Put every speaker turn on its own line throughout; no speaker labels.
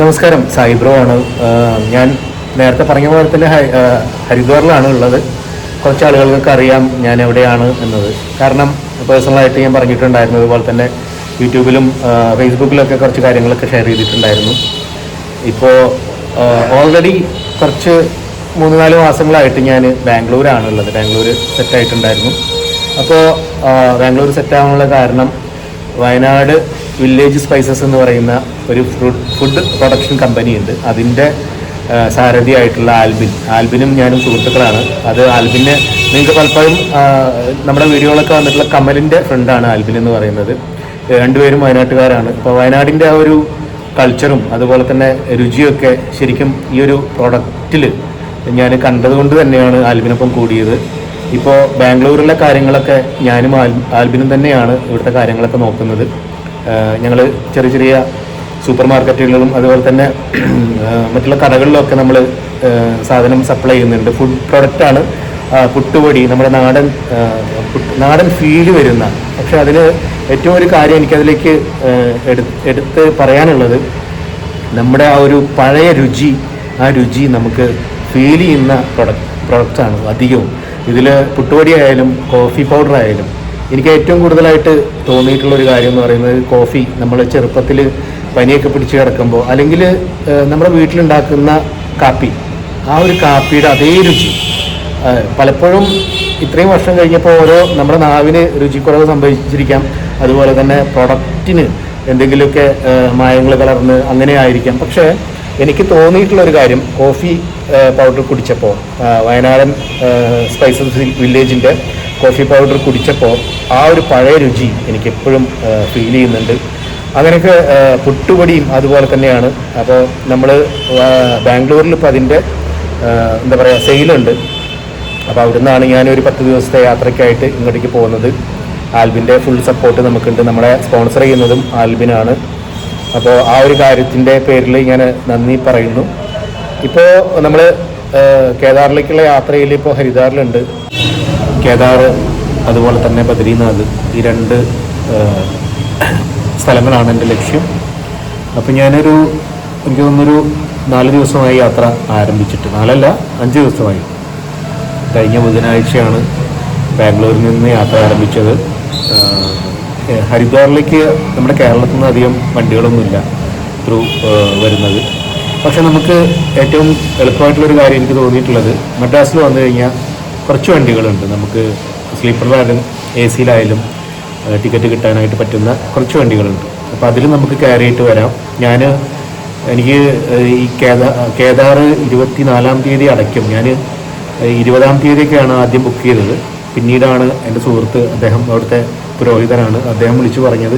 നമസ്കാരം സൈബ്രോ ആണ്. ഞാൻ നേരത്തെ പറഞ്ഞ പോലെ തന്നെ ഹരിദ്വാറിലാണ് ഉള്ളത്. കുറച്ച് ആളുകൾക്കൊക്കെ അറിയാം ഞാൻ എവിടെയാണ് എന്നത്. കാരണം പേഴ്സണലായിട്ട് ഞാൻ പറഞ്ഞിട്ടുണ്ടായിരുന്നു അതുപോലെ തന്നെ യൂട്യൂബിലും ഫേസ്ബുക്കിലൊക്കെ കുറച്ച് കാര്യങ്ങളൊക്കെ ഷെയർ ചെയ്തിട്ടുണ്ടായിരുന്നു. ഇപ്പോൾ ഓൾറെഡി കുറച്ച് മൂന്ന് നാല് മാസങ്ങളായിട്ട് ഞാൻ ബാംഗ്ലൂരാണ് ഉള്ളത് ബാംഗ്ലൂർ സെറ്റായിട്ടുണ്ടായിരുന്നു അപ്പോൾ ബാംഗ്ലൂർ സെറ്റാകാനുള്ള കാരണം വയനാട് വില്ലേജ് സ്പൈസസ് എന്ന് പറയുന്ന ഒരു ഫുഡ് പ്രൊഡക്ഷൻ കമ്പനി ഉണ്ട്. അതിന്റെ സാരഥിയായിട്ടുള്ള ആൽബിൻ. ആൽബിനും ഞാനും സുഹൃത്തുക്കളാണ്. അത് ആൽബിനെ നിങ്ങൾക്ക് പലപ്പോഴും നമ്മുടെ വീഡിയോകളൊക്കെ വന്നിട്ടുള്ള കമലിന്റെ ഫ്രണ്ടാണ് ആൽബിൻ എന്ന് പറയുന്നത്. രണ്ടുപേരും വയനാട്ടുകാരാണ്. അപ്പോൾ വയനാടിന്റെ ആ ഒരു കൾച്ചറും അതുപോലെ തന്നെ രുചിയൊക്കെ ശരിക്കും ഈ ഒരു പ്രൊഡക്റ്റിൽ ഞാൻ കണ്ടതുകൊണ്ട് തന്നെയാണ് ആൽബിനൊപ്പം കൂടിയത്. ഇപ്പോൾ ബാംഗ്ലൂരിലെ കാര്യങ്ങളൊക്കെ ഞാനും ആൽ ആൽബിനും തന്നെയാണ് ഇവിടുത്തെ കാര്യങ്ങളൊക്കെ നോക്കുന്നത്. ഞങ്ങൾ ചെറിയ ചെറിയ സൂപ്പർ മാർക്കറ്റുകളിലും അതുപോലെ തന്നെ മറ്റുള്ള കടകളിലൊക്കെ നമ്മൾ സാധനം സപ്ലൈ ചെയ്യുന്നുണ്ട്. ഫുഡ് പ്രൊഡക്റ്റാണ് പുട്ടുപൊടി നമ്മുടെ നാടൻ നാടൻ ഫീൽ വരുന്ന. പക്ഷെ അതിന് ഏറ്റവും ഒരു കാര്യം എനിക്കതിലേക്ക് എടുത്ത് പറയാനുള്ളത് നമ്മുടെ ആ ഒരു പഴയ രുചി ആ രുചി നമുക്ക് ഫീൽ ചെയ്യുന്ന പ്രൊഡക്റ്റ് പ്രൊഡക്റ്റാണ് അധികവും. ഇതിൽ പുട്ടുപൊടി ആയാലും കോഫി പൗഡർ ആയാലും എനിക്ക് ഏറ്റവും കൂടുതലായിട്ട് തോന്നിയിട്ടുള്ള ഒരു കാര്യം എന്ന് പറയുന്നത് കോഫി നമ്മൾ ചെറുപ്പത്തിൽ പനിയൊക്കെ പിടിച്ച് കിടക്കുമ്പോൾ അല്ലെങ്കിൽ നമ്മുടെ വീട്ടിലുണ്ടാക്കുന്ന കാപ്പി ആ ഒരു കാപ്പിയുടെ അതേ രുചി പലപ്പോഴും ഇത്രയും വർഷം കഴിഞ്ഞപ്പോൾ ഓരോ നമ്മുടെ നാവിന് രുചിക്കുറവ് സംഭവിച്ചിരിക്കാം. അതുപോലെ തന്നെ പ്രൊഡക്റ്റിന് എന്തെങ്കിലുമൊക്കെ മായങ്ങൾ കലർന്ന് അങ്ങനെ ആയിരിക്കാം. പക്ഷേ എനിക്ക് തോന്നിയിട്ടുള്ള ഒരു കാര്യം കോഫി പൗഡർ കുടിച്ചപ്പോൾ വയനാടൻ സ്പൈസസ് വില്ലേജിന്റെ കോഫി പൗഡർ കുടിച്ചപ്പോൾ ആ ഒരു പഴയ രുചി എനിക്ക് എപ്പോഴും ഫീൽ ചെയ്യുന്നുണ്ട്. അങ്ങനെയൊക്കെ പുട്ടുപൊടിയും അതുപോലെ തന്നെയാണ്. അപ്പോൾ നമ്മൾ ബാംഗ്ലൂരിൽ ഇപ്പോൾ അതിന്റെ എന്താ പറയുക സെയിലുണ്ട്. അപ്പോൾ അവിടുന്നാണ് ഞാനൊരു പത്ത് ദിവസത്തെ യാത്രയ്ക്കായിട്ട് ഇങ്ങോട്ടേക്ക് പോകുന്നത്. ആൽബിന്റെ ഫുൾ സപ്പോർട്ട് നമുക്കുണ്ട്. നമ്മളെ സ്പോൺസർ ചെയ്യുന്നതും ആൽബിനാണ്. അപ്പോൾ ആ ഒരു കാര്യത്തിന്റെ പേരിൽ ഞാൻ നന്ദി പറയുന്നു. ഇപ്പോൾ നമ്മൾ കേദാറിലേക്കുള്ള യാത്രയിൽ ഇപ്പോൾ ഹരിദ്വാറിലുണ്ട്. കേദാർ അതുപോലെ തന്നെ ബദ്രീനാഥ് ഈ രണ്ട് സ്ഥലങ്ങളാണ് എന്റെ ലക്ഷ്യം. അപ്പോൾ ഞാനൊരു എനിക്ക് തോന്നുന്നൊരു നാല് ദിവസമായി യാത്ര ആരംഭിച്ചിട്ട് നാലല്ല അഞ്ച് ദിവസമായി. കഴിഞ്ഞ ബുധനാഴ്ചയാണ് ബാംഗ്ലൂരിൽ നിന്ന് യാത്ര ആരംഭിച്ചത്. ഹരിദ്വാറിലേക്ക് നമ്മുടെ കേരളത്തിൽ നിന്ന് അധികം വണ്ടികളൊന്നുമില്ല ത്രൂ വരുന്നത്. പക്ഷെ നമുക്ക് ഏറ്റവും എളുപ്പമായിട്ടുള്ളൊരു കാര്യം എനിക്ക് തോന്നിയിട്ടുള്ളത് മദ്രാസിൽ വന്നു കഴിഞ്ഞാൽ കുറച്ച് വണ്ടികളുണ്ട്. നമുക്ക് സ്ലീപ്പറിലായാലും എ സിയിലായാലും ടിക്കറ്റ് കിട്ടാനായിട്ട് പറ്റുന്ന കുറച്ച് വണ്ടികളുണ്ട്. അപ്പോൾ അതിൽ നമുക്ക് കയറിയിട്ട് വരാം. ഞാൻ എനിക്ക് ഈ കേദാ കേദാർ ഇരുപത്തി നാലാം തീയതി അടയ്ക്കും. ഞാൻ ഇരുപതാം തീയതിയൊക്കെയാണ് ആദ്യം ബുക്ക് ചെയ്തത്. പിന്നീടാണ് എന്റെ സുഹൃത്ത് അദ്ദേഹം അവിടുത്തെ പുരോഹിതനാണ്. അദ്ദേഹം വിളിച്ചു പറഞ്ഞത്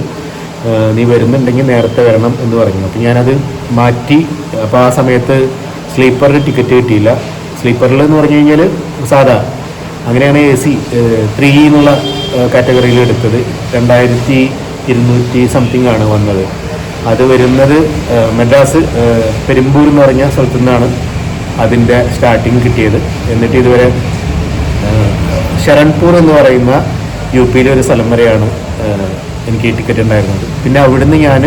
നീ വരുന്നുണ്ടെങ്കിൽ നേരത്തെ വരണം എന്ന് പറഞ്ഞു. അപ്പോൾ ഞാനത് മാറ്റി അപ്പോൾ ആ സമയത്ത് സ്ലീപ്പറിൽ ടിക്കറ്റ് കിട്ടിയില്ല. സ്ലീപ്പറിൽ എന്ന് പറഞ്ഞു കഴിഞ്ഞാൽ സാധാ അങ്ങനെയാണ് എ സി ത്രീ എന്നുള്ള കാറ്റഗറിയിൽ എടുത്തത്. രണ്ടായിരത്തി ഇരുന്നൂറ്റി സംതിങ് ആണ് വന്നത്. അത് വരുന്നത് മദ്രാസ് പെരുമ്പൂർ എന്ന് പറഞ്ഞ സ്ഥലത്തു നിന്നാണ് അതിന്റെ സ്റ്റാർട്ടിങ് കിട്ടിയത്. എന്നിട്ട് ഇതുവരെ ശരൺപൂർ എന്ന് പറയുന്ന യു പിയിലെ ഒരു സ്ഥലം വരെയാണ് എനിക്ക് ടിക്കറ്റ് ഉണ്ടായിരുന്നത്. പിന്നെ അവിടുന്ന് ഞാൻ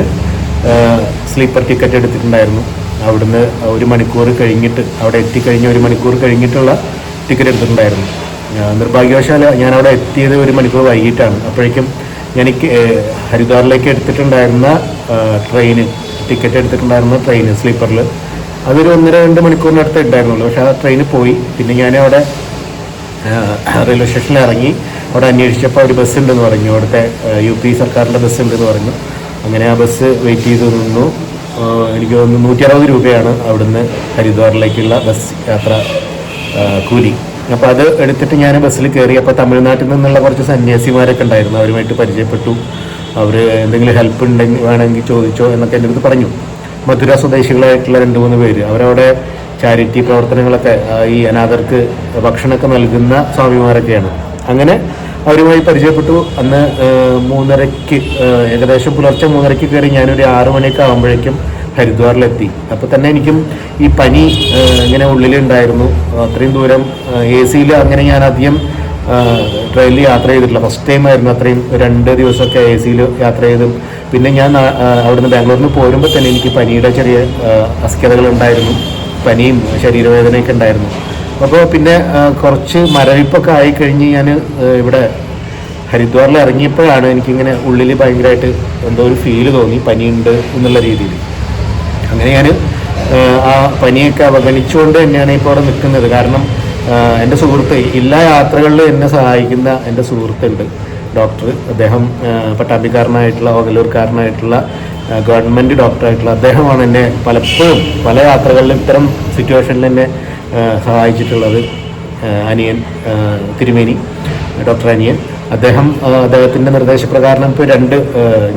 സ്ലീപ്പർ ടിക്കറ്റ് എടുത്തിട്ടുണ്ടായിരുന്നു. അവിടുന്ന് ഒരു മണിക്കൂർ കഴിഞ്ഞിട്ട് അവിടെ എത്തിക്കഴിഞ്ഞ് ഒരു മണിക്കൂർ കഴിഞ്ഞിട്ടുള്ള ടിക്കറ്റ് എടുത്തിട്ടുണ്ടായിരുന്നു. നിർഭാഗ്യവശാല ഞാൻ അവിടെ എത്തിയത് ഒരു മണിക്കൂർ വൈകിട്ടാണ്. അപ്പോഴേക്കും എനിക്ക് ഹരിദ്വാറിലേക്ക് എടുത്തിട്ടുണ്ടായിരുന്ന ട്രെയിന് ടിക്കറ്റ് എടുത്തിട്ടുണ്ടായിരുന്ന ട്രെയിന് സ്ലീപ്പറിൽ അതൊരു ഒന്നര രണ്ട് മണിക്കൂറിനടുത്ത് ഉണ്ടായിരുന്നുള്ളൂ. പക്ഷേ ആ ട്രെയിന് പോയി. പിന്നെ ഞാൻ അവിടെ റെയിൽവേ സ്റ്റേഷനിൽ ഇറങ്ങി. അവിടെ അന്വേഷിച്ചപ്പോൾ ഒരു ബസ് ഉണ്ടെന്ന് പറഞ്ഞു. അവിടുത്തെ യു പി സർക്കാരിന്റെ ബസ് ഉണ്ടെന്ന് പറഞ്ഞു. അങ്ങനെ ആ ബസ് വെയിറ്റ് ചെയ്ത് നിന്നു. എനിക്ക് തോന്നുന്നു നൂറ്റി അറുപത് രൂപയാണ് അവിടുന്ന് ഹരിദ്വാറിലേക്കുള്ള ബസ് യാത്ര കൂലി. അപ്പോൾ അത് എടുത്തിട്ട് ഞാൻ ബസ്സിൽ കയറി അപ്പോൾ തമിഴ്നാട്ടിൽ നിന്നുള്ള കുറച്ച് സന്യാസിമാരൊക്കെ ഉണ്ടായിരുന്നു. അവരുമായിട്ട് പരിചയപ്പെട്ടു. അവർ എന്തെങ്കിലും ഹെൽപ്പ് ഉണ്ടെങ്കിൽ വേണമെങ്കിൽ ചോദിച്ചോ എന്നൊക്കെ എന്റെ അടുത്ത് പറഞ്ഞു. മധുര സ്വദേശികളായിട്ടുള്ള രണ്ട് മൂന്ന് പേര്. അവരവിടെ ചാരിറ്റി പ്രവർത്തനങ്ങളൊക്കെ ഈ അനാഥർക്ക് ഭക്ഷണമൊക്കെ നൽകുന്ന സ്വാമിമാരൊക്കെയാണ്. അങ്ങനെ അവരുമായി പരിചയപ്പെട്ടു. അന്ന് മൂന്നരയ്ക്ക് ഏകദേശം പുലർച്ചെ മൂന്നരയ്ക്ക് കയറി ഞാനൊരു ആറു മണിയൊക്കെ ആകുമ്പോഴേക്കും ഹരിദ്വാറിലെത്തി. അപ്പോൾ തന്നെ എനിക്കും ഈ പനി ഇങ്ങനെ ഉള്ളിലുണ്ടായിരുന്നു. അത്രയും ദൂരം എ സിയിൽ അങ്ങനെ ഞാൻ അധികം ട്രെയിനിൽ യാത്ര ചെയ്തിട്ടില്ല. ഫസ്റ്റ് ടൈം ആയിരുന്നു അത്രയും രണ്ട് ദിവസമൊക്കെ എ സിയിൽ യാത്ര ചെയ്തും പിന്നെ ഞാൻ അവിടുന്ന് ബാംഗ്ലൂരിൽ നിന്ന് പോരുമ്പോൾ തന്നെ എനിക്ക് പനിയുടെ ചെറിയ അസ്കതകൾ ഉണ്ടായിരുന്നു പനിയും ശരീരവേദനയൊക്കെ ഉണ്ടായിരുന്നു. അപ്പോൾ പിന്നെ കുറച്ച് മരവിപ്പൊക്കെ ആയിക്കഴിഞ്ഞ് ഞാൻ ഇവിടെ ഹരിദ്വാറിൽ ഇറങ്ങിയപ്പോഴാണ് എനിക്കിങ്ങനെ ഉള്ളിൽ ഭയങ്കരമായിട്ട് എന്തോ ഒരു ഫീൽ തോന്നി. പനിയുണ്ട് എന്നുള്ള രീതിയിൽ. അങ്ങനെ ഞാൻ ആ പനിയൊക്കെ അവഗണിച്ചുകൊണ്ട് തന്നെയാണ് ഇപ്പോൾ അവിടെ നിൽക്കുന്നത്. കാരണം എന്റെ സുഹൃത്ത് എല്ലാ യാത്രകളിലും എന്നെ സഹായിക്കുന്ന എന്റെ സുഹൃത്തുണ്ട്. ഡോക്ടർ അദ്ദേഹം പട്ടാമ്പിക്കാരനായിട്ടുള്ള ഓകലൂർക്കാരനായിട്ടുള്ള ഗവൺമെന്റ് ഡോക്ടറായിട്ടുള്ള അദ്ദേഹമാണ് എന്നെ പലപ്പോഴും പല യാത്രകളിലും ഇത്തരം സിറ്റുവേഷനിൽ എന്നെ സഹായിച്ചിട്ടുള്ളത് അനിയൻ തിരുമേനി ഡോക്ടർ അനിയൻ. അദ്ദേഹം അദ്ദേഹത്തിന്റെ നിർദ്ദേശപ്രകാരം ഇപ്പോൾ രണ്ട്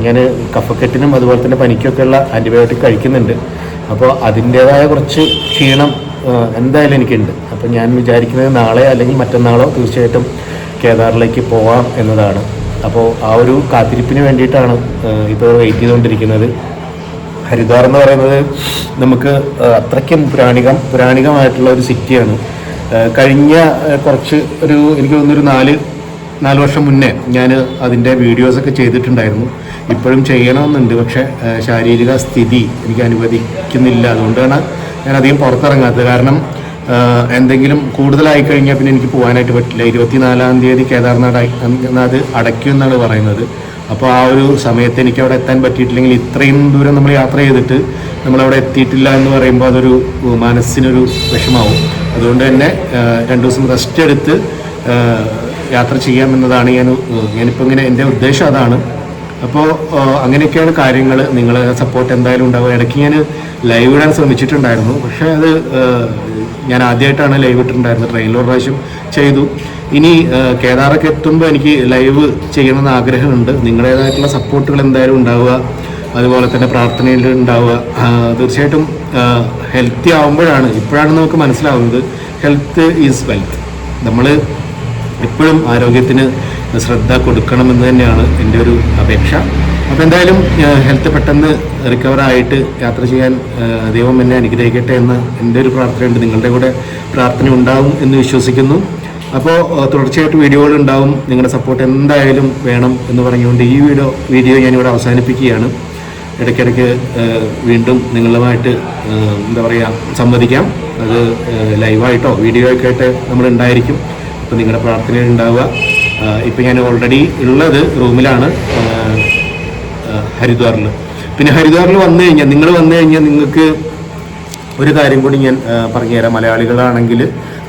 ഞാൻ കഫക്കെട്ടിനും അതുപോലെ തന്നെ പനിക്കൊക്കെയുള്ള ആന്റിബയോട്ടിക് കഴിക്കുന്നുണ്ട്. അപ്പോൾ അതിന്റേതായ കുറച്ച് ക്ഷീണം എന്തായാലും എനിക്കുണ്ട്. അപ്പോൾ ഞാൻ വിചാരിക്കുന്നത് നാളെ അല്ലെങ്കിൽ മറ്റന്നാളോ തീർച്ചയായിട്ടും കേദാറിലേക്ക് പോവാം എന്നതാണ്. അപ്പോൾ ആ ഒരു കാത്തിരിപ്പിന് വേണ്ടിയിട്ടാണ് ഇപ്പോൾ വെയിറ്റ് ചെയ്തുകൊണ്ടിരിക്കുന്നത്. ഹരിദ്വാർ എന്ന് പറയുന്നത് നമുക്ക് അത്രയ്ക്കും പുരാണികം പുരാണികമായിട്ടുള്ള ഒരു സിറ്റിയാണ് കഴിഞ്ഞ കുറച്ച് ഒരു എനിക്ക് തോന്നുന്നൊരു നാല് നാല് വർഷം മുന്നേ ഞാൻ അതിന്റെ വീഡിയോസൊക്കെ ചെയ്തിട്ടുണ്ടായിരുന്നു. ഇപ്പോഴും ചെയ്യണമെന്നുണ്ട്. പക്ഷേ ശാരീരിക സ്ഥിതി എനിക്ക് അനുവദിക്കുന്നില്ല. അതുകൊണ്ടാണ് ഞാൻ അധികം പുറത്തിറങ്ങാത്തത്. കാരണം എന്തെങ്കിലും കൂടുതലായി കഴിഞ്ഞാൽ പിന്നെ എനിക്ക് പോകാനായിട്ട് പറ്റില്ല. ഇരുപത്തിനാലാം തീയതി കേദാർനാഥ് അട- നാഥ് അടയ്ക്കും എന്നാണ് പറയുന്നത്. അപ്പോൾ ആ ഒരു സമയത്ത് എനിക്ക് അവിടെ എത്താൻ പറ്റിയിട്ടില്ലെങ്കിൽ ഇത്രയും ദൂരം നമ്മൾ യാത്ര ചെയ്തിട്ട് നമ്മളവിടെ എത്തിയിട്ടില്ല എന്ന് പറയുമ്പോൾ അതൊരു മനസ്സിനൊരു വിഷമാവും. അതുകൊണ്ട് തന്നെ രണ്ടു ദിവസം റെസ്റ്റ് എടുത്ത് യാത്ര ചെയ്യാമെന്നതാണ് ഞാൻ ഞാനിപ്പോൾ ഇങ്ങനെ എന്റെ ഉദ്ദേശം അതാണ്. അപ്പോൾ അങ്ങനെയൊക്കെയാണ് കാര്യങ്ങൾ നിങ്ങളെ സപ്പോർട്ട് എന്തായാലും ഉണ്ടാവുക. ഇടയ്ക്ക് ഞാൻ ലൈവ് ഇടാൻ ശ്രമിച്ചിട്ടുണ്ടായിരുന്നു. പക്ഷേ അത് ഞാൻ ആദ്യമായിട്ടാണ് ലൈവ് ഇട്ടിട്ടുണ്ടായിരുന്നത്. ട്രെയിനിൽ ഒരു പ്രാവശ്യം ചെയ്തു. ഇനി കേദാറൊക്കെ എത്തുമ്പോൾ എനിക്ക് ലൈവ് ചെയ്യണമെന്ന് ആഗ്രഹമുണ്ട്. നിങ്ങളുടേതായിട്ടുള്ള സപ്പോർട്ടുകൾ എന്തായാലും ഉണ്ടാവുക. അതുപോലെ തന്നെ പ്രാർത്ഥനയിൽ ഉണ്ടാവുക. തീർച്ചയായിട്ടും ഹെൽത്തി ആവുമ്പോഴാണ്. ഇപ്പോഴാണ് നമുക്ക് മനസ്സിലാവുന്നത്. ഹെൽത്ത് ഈസ് വെൽത്ത് നമ്മൾ എപ്പോഴും ആരോഗ്യത്തിന് ശ്രദ്ധ കൊടുക്കണമെന്ന് തന്നെയാണ് എന്റെ ഒരു അപേക്ഷ. അപ്പോൾ എന്തായാലും ഹെൽത്ത് പെട്ടെന്ന് റിക്കവറായിട്ട് യാത്ര ചെയ്യാൻ ദൈവം എന്നെ അനുഗ്രഹിക്കട്ടെ എന്ന് എന്റെ ഒരു പ്രാർത്ഥനയുണ്ട്. നിങ്ങളുടെ കൂടെ പ്രാർത്ഥന ഉണ്ടാവും എന്ന് വിശ്വസിക്കുന്നു. അപ്പോൾ തുടർച്ചയായിട്ട് വീഡിയോകൾ ഉണ്ടാവും. നിങ്ങളുടെ സപ്പോർട്ട് എന്തായാലും വേണം എന്ന് പറഞ്ഞുകൊണ്ട് ഈ വീഡിയോ വീഡിയോ ഞാനിവിടെ അവസാനിപ്പിക്കുകയാണ്. ഇടയ്ക്കിടയ്ക്ക് വീണ്ടും നിങ്ങളുമായിട്ട് എന്താ പറയുക സംവദിക്കാം. അത് ലൈവായിട്ടോ വീഡിയോ ഒക്കെ ആയിട്ട് നമ്മൾ ഉണ്ടായിരിക്കും. അപ്പോൾ നിങ്ങളുടെ പ്രാർത്ഥനയിൽ ഉണ്ടാവുക. ഇപ്പം ഞാൻ ഓൾറെഡി ഉള്ളത് റൂമിലാണ്. ഹരിദ്വാറിൽ പിന്നെ ഹരിദ്വാറിൽ വന്നു കഴിഞ്ഞാൽ നിങ്ങൾ വന്നു കഴിഞ്ഞാൽ നിങ്ങൾക്ക് ഒരു കാര്യം കൂടി ഞാൻ പറഞ്ഞു തരാം മലയാളികളാണെങ്കിൽ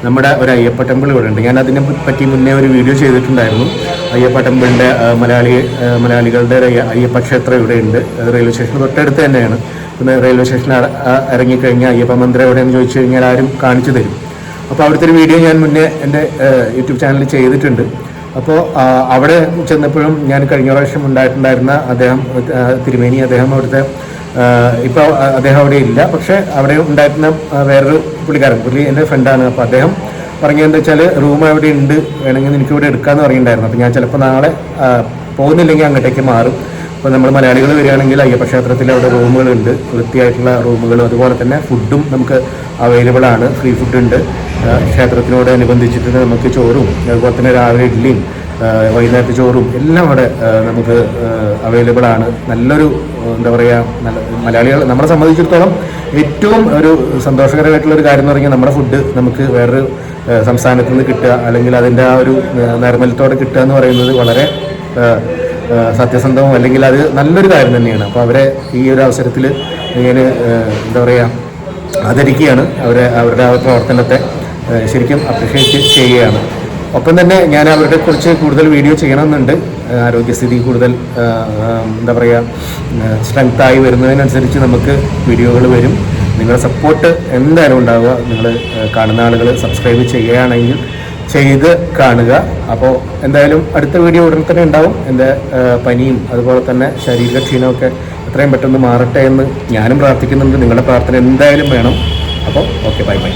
നമ്മുടെ ഒരു അയ്യപ്പ ടെമ്പിൾ ഇവിടെ ഉണ്ട്. ഞാൻ അതിനെ പറ്റി മുന്നേ ഒരു വീഡിയോ ചെയ്തിട്ടുണ്ടായിരുന്നു. അയ്യപ്പ ടെമ്പിളിന്റെ മലയാളി മലയാളികളുടെ ഒരു അയ്യപ്പ ക്ഷേത്രം ഇവിടെ ഉണ്ട്. റെയിൽവേ സ്റ്റേഷൻ തൊട്ടടുത്ത് തന്നെയാണ്. പിന്നെ റെയിൽവേ ആ, ഇറങ്ങിക്കഴിഞ്ഞാൽ അയ്യപ്പ മന്ദിരം എവിടെയെന്ന് ചോദിച്ചു കഴിഞ്ഞാൽ ആരും കാണിച്ചു തരും. അപ്പോൾ അവിടുത്തെ ഒരു വീഡിയോ ഞാൻ മുന്നേ എന്റെ യൂട്യൂബ് ചാനലിൽ ചെയ്തിട്ടുണ്ട്. അപ്പോൾ അവിടെ ചെന്നപ്പോഴും ഞാൻ കഴിഞ്ഞ പ്രാവശ്യം ഉണ്ടായിട്ടുണ്ടായിരുന്ന അദ്ദേഹം തിരുമേനി അദ്ദേഹം അവിടുത്തെ ഇപ്പോൾ അദ്ദേഹം അവിടെ ഇല്ല. പക്ഷേ അവിടെ ഉണ്ടായിരുന്ന വേറൊരു പുള്ളിക്കാരൻ പുള്ളി എന്റെ ഫ്രണ്ടാണ് അപ്പോൾ അദ്ദേഹം പറഞ്ഞതെന്ന് വെച്ചാൽ റൂം അവിടെ ഉണ്ട് വേണമെങ്കിൽ എനിക്ക് ഇവിടെ എടുക്കാമെന്ന് പറയുന്നുണ്ടായിരുന്നു. അപ്പോൾ ഞാൻ ചിലപ്പോൾ നാളെ പോകുന്നില്ലെങ്കിൽ അങ്ങോട്ടേക്ക് മാറും. അപ്പോൾ നമ്മൾ മലയാളികൾ വരികയാണെങ്കിൽ അയ്യപ്പ ക്ഷേത്രത്തിൽ അവിടെ റൂമുകളുണ്ട്. വൃത്തിയായിട്ടുള്ള റൂമുകളും അതുപോലെ തന്നെ ഫുഡും നമുക്ക് അവൈലബിൾ ആണ്. ഫ്രീ ഫുഡ് ഉണ്ട്. ക്ഷേത്രത്തിനോട് അനുബന്ധിച്ചിട്ട് നമുക്ക് ചോറും അതുപോലെ തന്നെ രാവിലെ ഇഡ്ഡലിയും ആ, വൈകുന്നേരത്തെ ചോറും എല്ലാം അവിടെ നമുക്ക് അവൈലബിൾ ആണ്. നല്ലൊരു എന്താ പറയുക നല്ല മലയാളികൾ നമ്മളെ സംബന്ധിച്ചിടത്തോളം ഏറ്റവും ഒരു സന്തോഷകരമായിട്ടുള്ള ഒരു കാര്യം എന്ന് പറഞ്ഞാൽ നമ്മുടെ ഫുഡ് നമുക്ക് വേറൊരു സംസ്ഥാനത്ത് നിന്ന് കിട്ടുക അല്ലെങ്കിൽ അതിന്റെ ആ ഒരു നിർമ്മലത്തോടെ കിട്ടുക എന്ന് പറയുന്നത് വളരെ സത്യസന്ധവും അല്ലെങ്കിൽ അത് നല്ലൊരു കാര്യം തന്നെയാണ്. അപ്പോൾ അവരെ ഈ ഒരു അവസരത്തിൽ ഞാൻ എന്താ പറയുക ആദരിക്കുകയാണ് അവരെ അവരുടെ ആ പ്രവർത്തനത്തെ ശരിക്കും അപ്രിഷ്യേറ്റ് ചെയ്യുകയാണ്. ഒപ്പം തന്നെ ഞാൻ അവരുടെ കുറിച്ച് കൂടുതൽ വീഡിയോ ചെയ്യണമെന്നുണ്ട്. ആരോഗ്യസ്ഥിതി കൂടുതൽ എന്താ പറയുക സ്ട്രെങ്തായി വരുന്നതിനനുസരിച്ച് നമുക്ക് വീഡിയോകൾ വരും. നിങ്ങളുടെ സപ്പോർട്ട് എന്തായാലും ഉണ്ടാവുക. നിങ്ങൾ കാണുന്ന ആളുകൾ സബ്സ്ക്രൈബ് ചെയ്യുകയാണെങ്കിൽ ചെയ്ത് കാണുക. അപ്പോൾ എന്തായാലും അടുത്ത വീഡിയോ ഉടൻ തന്നെ ഉണ്ടാവും. എന്റെ പനിയും അതുപോലെ തന്നെ ശരീരക്ഷീണമൊക്കെ എത്രയും പെട്ടെന്ന് മാറട്ടെ എന്ന് ഞാനും പ്രാർത്ഥിക്കുന്നുണ്ട്. നിങ്ങളുടെ പ്രാർത്ഥന എന്തായാലും വേണം. അപ്പോൾ ഓക്കെ ബൈ ബൈ